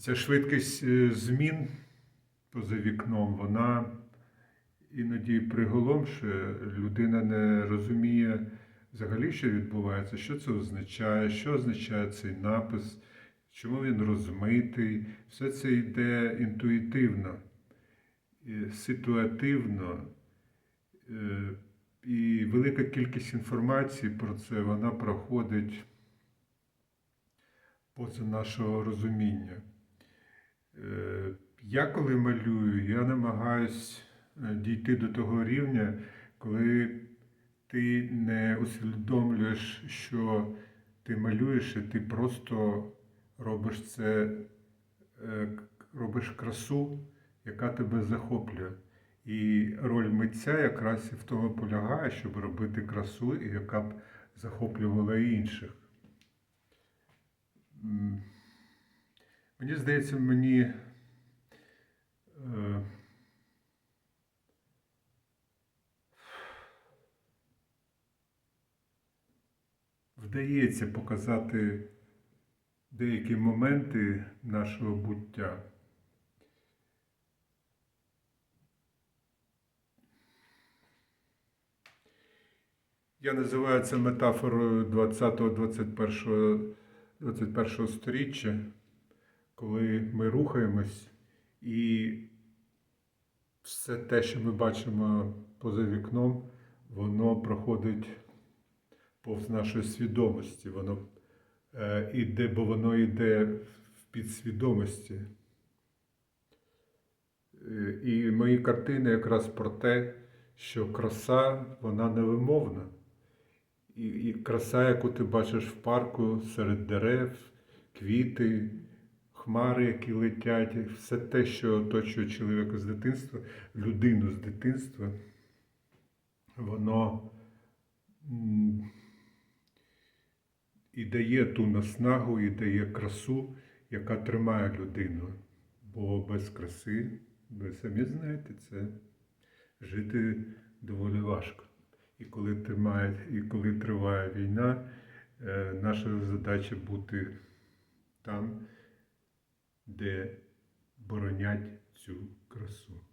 Ця швидкість е, змін поза вікном, вона іноді приголомшує. Людина не розуміє взагалі, що відбувається, що це означає, що означає цей напис, чому він розмитий. Все це йде інтуїтивно, ситуативно. Е, І велика кількість інформації про це вона проходить поза нашого розуміння. Я коли малюю, я намагаюсь е, дійти до того рівня, коли ти не усвідомлюєш, що ти малюєш, і ти просто робиш це, е, робиш красу, яка тебе захоплює. І роль митця якраз і в тому полягає, щоб робити красу, яка б захоплювала інших. Мені здається, мені е, вдається показати деякі моменти нашого буття. Я називаю це метафорою 20-21 21 сторіччя, коли ми рухаємось і все те, що ми бачимо поза вікном, воно проходить повз нашої свідомості. Воно е, іде, бо воно йде в підсвідомості. Е, І мої картини якраз про те, що краса, вона невимовна. І, краса, яку ти бачиш в парку серед дерев, квіти, хмари, які летять, все те, що оточує чоловіка з дитинства, людину з дитинства, воно і дає ту наснагу, і дає красу, яка тримає людину. Бо без краси, ви самі знаєте, це жити доволі важко. І коли тримає, і коли триває війна, е, наша задача бути там, де боронять цю красу.